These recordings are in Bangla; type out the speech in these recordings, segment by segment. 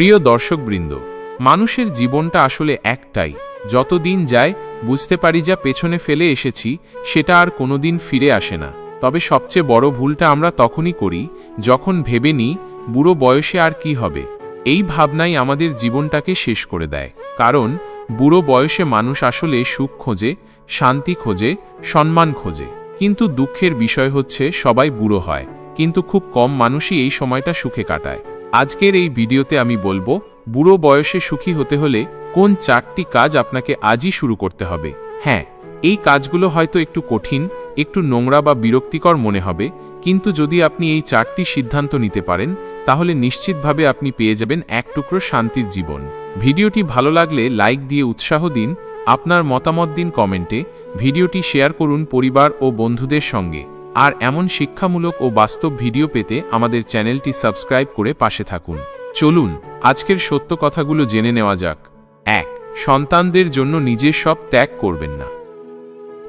প্রিয় দর্শকবৃন্দ, মানুষের জীবনটা আসলে একটাই। যতদিন যায়, বুঝতে পারি যা পেছনে ফেলে এসেছি, সেটা আর কোনোদিন ফিরে আসে না। তবে সবচেয়ে বড় ভুলটা আমরা তখনই করি, যখন ভেবে নিই, বুড়ো বয়সে আর কি হবে। এই ভাবনাই আমাদের জীবনটাকে শেষ করে দেয়। কারণ, বুড়ো বয়সে মানুষ আসলে সুখ খোঁজে, শান্তি খোঁজে, সম্মান খোঁজে। কিন্তু দুঃখের বিষয় হচ্ছে, সবাই বুড়ো হয়। কিন্তু খুব কম মানুষই এই সময়টা সুখে কাটায়। আজকের এই ভিডিওতে আমি বলব, বুড়ো বয়সে সুখী হতে হলে কোন চারটি কাজ আপনাকে আজই শুরু করতে হবে? হ্যাঁ এই কাজগুলো হয়তো একটু কঠিন, একটু নোংরা বা বিরক্তিকর মনে হবে, কিন্তু যদি আপনি এই চারটি সিদ্ধান্ত নিতে পারেন, তাহলে নিশ্চিতভাবে আপনি পেয়ে যাবেন এক টুকরো শান্তির জীবন। ভিডিওটি ভালো লাগলে লাইক দিয়ে উৎসাহ দিন, আপনার মতামত দিন কমেন্টে, ভিডিওটি শেয়ার করুন পরিবার ও বন্ধুদের সঙ্গে। আর এমন শিক্ষামূলক ও বাস্তব ভিডিও পেতে আমাদের চ্যানেলটি সাবস্ক্রাইব করে পাশে থাকুন। চলুন, আজকের সত্য কথাগুলো জেনে নেওয়া যাক। এক, সন্তানদের জন্য নিজের সব ত্যাগ করবেন না।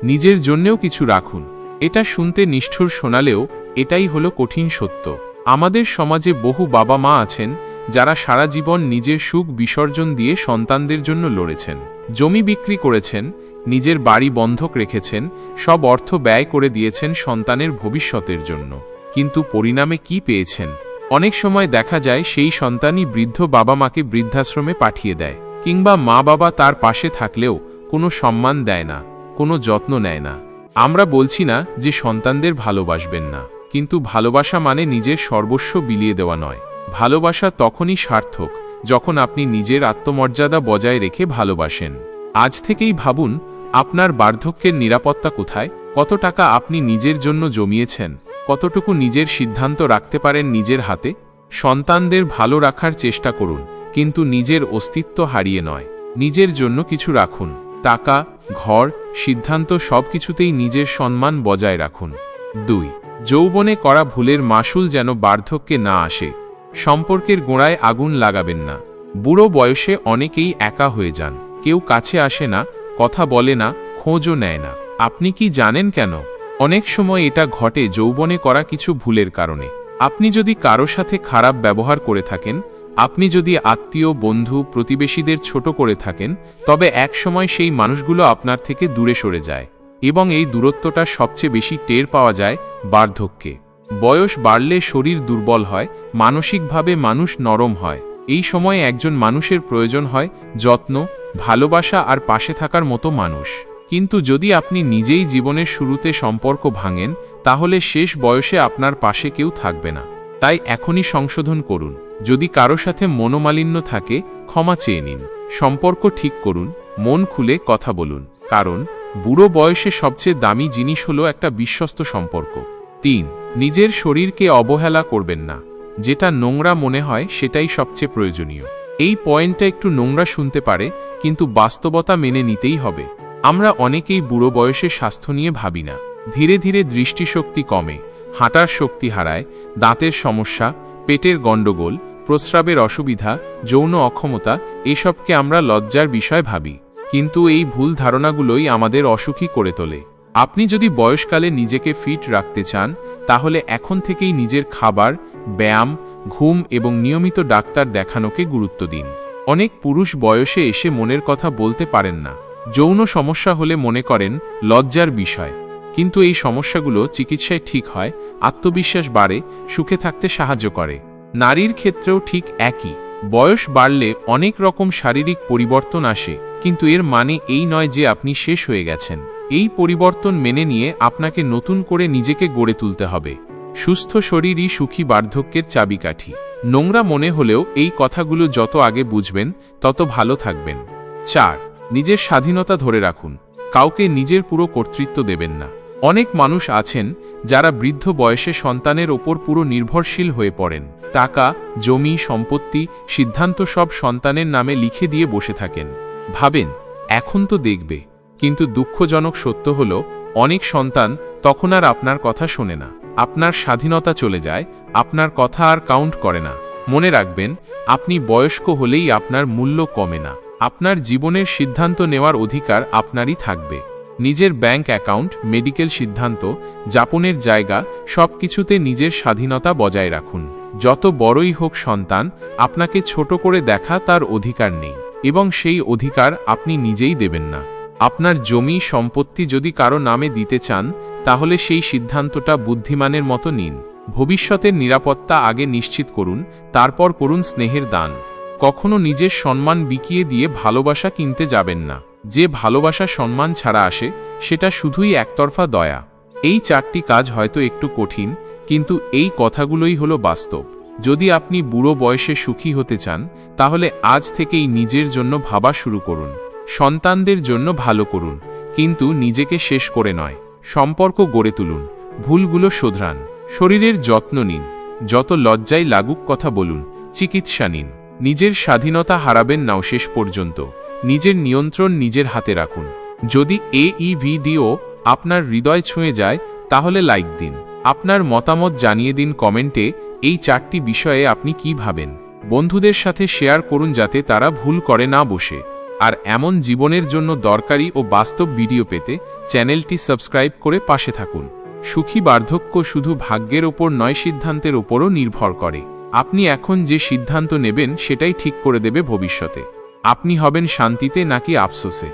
নিজের জন্যেও কিছু রাখুন। এটা শুনতে নিষ্ঠুর শোনালেও এটাই হলো কঠিন সত্য। আমাদের সমাজে বহু বাবা মা আছেন যারা সারা জীবন নিজের সুখ বিসর্জন দিয়ে সন্তানদের জন্য লড়েছেন। জমি বিক্রি করেছেন নিজের বাড়ি বন্ধক রেখেছেন, সব অর্থ ব্যয় করে দিয়েছেন সন্তানের ভবিষ্যতের জন্য। কিন্তু পরিণামে কি পেয়েছেন? অনেক সময় দেখা যায় সেই সন্তানই বৃদ্ধ বাবা মাকে বৃদ্ধাশ্রমে পাঠিয়ে দেয়, কিংবা মা বাবা তার পাশে থাকলেও কোনো সম্মান দেয় না, কোনো যত্ন নেয় না। আমরা বলছি না যে সন্তানদের ভালোবাসবেন না, কিন্তু ভালোবাসা মানে নিজের সর্বস্ব বিলিয়ে দেওয়া নয়। ভালোবাসা তখনই সার্থক, যখন আপনি নিজের আত্মমর্যাদা বজায় রেখে ভালোবাসেন। আজ থেকেই ভাবুন আপনার বার্ধক্যের নিরাপত্তা কোথায়? কত টাকা আপনি নিজের জন্য জমিয়েছেন? কতটুকু নিজের সিদ্ধান্ত রাখতে পারেন নিজের হাতে? সন্তানদের ভালো রাখার চেষ্টা করুন, কিন্তু নিজের অস্তিত্ব হারিয়ে নয়। নিজের জন্য কিছু রাখুন, টাকা, ঘর, সিদ্ধান্ত সব কিছুতেই নিজের সম্মান বজায় রাখুন। দুই, যৌবনে করা ভুলের মাসুল যেন বার্ধক্যে না আসে। সম্পর্কের গোড়ায় আগুন লাগাবেন না। বুড়ো বয়সে অনেকেই একা হয়ে যান, কেউ কাছে আসে না কথা বলে না, খোঁজও নেয় না। আপনি কি জানেন কেন? অনেক সময় এটা ঘটে যৌবনে করা কিছু ভুলের কারণে। আপনি যদি কারও সাথে খারাপ ব্যবহার করে থাকেন, আপনি যদি আত্মীয়, বন্ধু, প্রতিবেশীদের ছোট করে থাকেন, তবে এক সময় সেই মানুষগুলো আপনার থেকে দূরে সরে যায় এবং এই দূরত্বটা সবচেয়ে বেশি টের পাওয়া যায় বার্ধক্যে। বয়স বাড়লে শরীর দুর্বল হয়, মানসিকভাবে মানুষ নরম হয়। এই সময়ে একজন মানুষের প্রয়োজন হয় যত্ন ভালোবাসা আর পাশে থাকার মতো মানুষ। কিন্তু যদি আপনি নিজেই জীবনের শুরুতে সম্পর্ক ভাঙেন, তাহলে শেষ বয়সে আপনার পাশে কেউ থাকবে না। তাই এখনই সংশোধন করুন। যদি কারও সাথে মনোমালিন্য থাকে, ক্ষমা চেয়ে নিন। সম্পর্ক ঠিক করুন, মন খুলে কথা বলুন। কারণ, বুড়ো বয়সে সবচেয়ে দামি জিনিস হলো একটা বিশ্বস্ত সম্পর্ক। তিন, নিজের শরীরকে অবহেলা করবেন না। যেটা নোংরা মনে হয়, সেটাই সবচেয়ে প্রয়োজনীয়। এই পয়েন্টটা একটু নোংরা শুনতে পারে, কিন্তু বাস্তবতা মেনে নিতেই হবে। আমরা অনেকেই বুড়ো বয়সে স্বাস্থ্য নিয়ে ভাবি না। ধীরে ধীরে দৃষ্টিশক্তি কমে, হাঁটার শক্তি হারায়, দাঁতের সমস্যা, পেটের গণ্ডগোল, প্রস্রাবের অসুবিধা, যৌন অক্ষমতা, এসবকে আমরা লজ্জার বিষয় ভাবি। কিন্তু এই ভুল ধারণাগুলোই আমাদের অসুখী করে তোলে। আপনি যদি বয়সকালে নিজেকে ফিট রাখতে চান, তাহলে এখন থেকেই নিজের খাবার, ব্যায়াম ঘুম এবং নিয়মিত ডাক্তার দেখানোকে গুরুত্ব দিন। অনেক পুরুষ বয়সে এসে মনের কথা বলতে পারেন না। যৌন সমস্যা হলে মনে করেন, লজ্জার বিষয়। কিন্তু এই সমস্যাগুলো চিকিৎসায় ঠিক হয়, আত্মবিশ্বাস বাড়ে, সুখে থাকতে সাহায্য করে। নারীর ক্ষেত্রেও ঠিক একই। বয়স বাড়লে অনেক রকম শারীরিক পরিবর্তন আসে, কিন্তু এর মানে এই নয় যে আপনি শেষ হয়ে গেছেন। এই পরিবর্তন মেনে নিয়ে আপনাকে নতুন করে নিজেকে গড়ে তুলতে হবে। সুস্থ শরীরই সুখী বার্ধক্যের চাবিকাঠি। নোংরা মনে হলেও এই কথাগুলো যত আগে বুঝবেন, তত ভালো থাকবেন। চার, নিজের স্বাধীনতা ধরে রাখুন। কাউকে নিজের পুরো কর্তৃত্ব দেবেন না। অনেক মানুষ আছেন যারা বৃদ্ধ বয়সে সন্তানের ওপর পুরো নির্ভরশীল হয়ে পড়েন। টাকা, জমি, সম্পত্তি, সিদ্ধান্ত সব সন্তানের নামে লিখে দিয়ে বসে থাকেন। ভাবেন, এখন তো দেখবে। কিন্তু দুঃখজনক সত্য হল, অনেক সন্তান তখন আর আপনার কথা শোনে না। আপনার স্বাধীনতা চলে যায়, আপনার কথা আর কাউন্ট করে না। মনে রাখবেন, আপনি বয়স্ক হলেই আপনার মূল্য কমে না। আপনার জীবনের সিদ্ধান্ত নেওয়ার অধিকার আপনারই থাকবে। নিজের ব্যাংক অ্যাকাউন্ট মেডিকেল সিদ্ধান্ত, যাপনের জায়গা সব কিছুতে নিজের স্বাধীনতা বজায় রাখুন। যত বড়ই হোক সন্তান, আপনাকে ছোট করে দেখা তার অধিকার নেই, এবং সেই অধিকার আপনি নিজেই দেবেন না। আপনার জমি সম্পত্তি যদি কারও নামে দিতে চান তাহলে সেই সিদ্ধান্তটা বুদ্ধিমানের মতো নিন। ভবিষ্যতের নিরাপত্তা আগে নিশ্চিত করুন, তারপর করুন স্নেহের দান। কখনো নিজের সম্মান বিকিয়ে দিয়ে ভালোবাসা কিনতে যাবেন না। যে ভালোবাসা সম্মান ছাড়া আসে, সেটা শুধুই একতরফা দয়া। এই চারটি কাজ হয়তো একটু কঠিন, কিন্তু এই কথাগুলোই হলো বাস্তব। যদি আপনি বুড়ো বয়সে সুখী হতে চান, তাহলে আজ থেকেই নিজের জন্য ভাবা শুরু করুন। সন্তানদের জন্য ভালো করুন, কিন্তু নিজেকে শেষ করে নয়। সম্পর্ক গড়ে তুলুন, ভুলগুলো শোধরান, শরীরের যত্ন নিন, যত লজ্জায় লাগুক কথা বলুন, চিকিৎসা নিন, নিজের স্বাধীনতা হারাবেন নাও শেষ পর্যন্ত, নিজের নিয়ন্ত্রণ নিজের হাতে রাখুন, যদি এই ভিডিও আপনার হৃদয় ছুঁয়ে যায়, তাহলে লাইক দিন, আপনার মতামত জানিয়ে দিন কমেন্টে, এই চারটি বিষয়ে আপনি কি ভাবেন, বন্ধুদের সাথে শেয়ার করুন যাতে তারা ভুল করে না বসে। আর এমন জীবনের জন্য দরকারি ও বাস্তব ভিডিও পেতে চ্যানেলটি সাবস্ক্রাইব করে পাশে থাকুন। সুখী বার্ধক্য শুধু ভাগ্যের ওপর নয়, সিদ্ধান্তের ওপরও নির্ভর করে। আপনি এখন যে সিদ্ধান্ত নেবেন সেটাই ঠিক করে দেবে ভবিষ্যতে। আপনি হবেন শান্তিতে নাকি আফসোসে?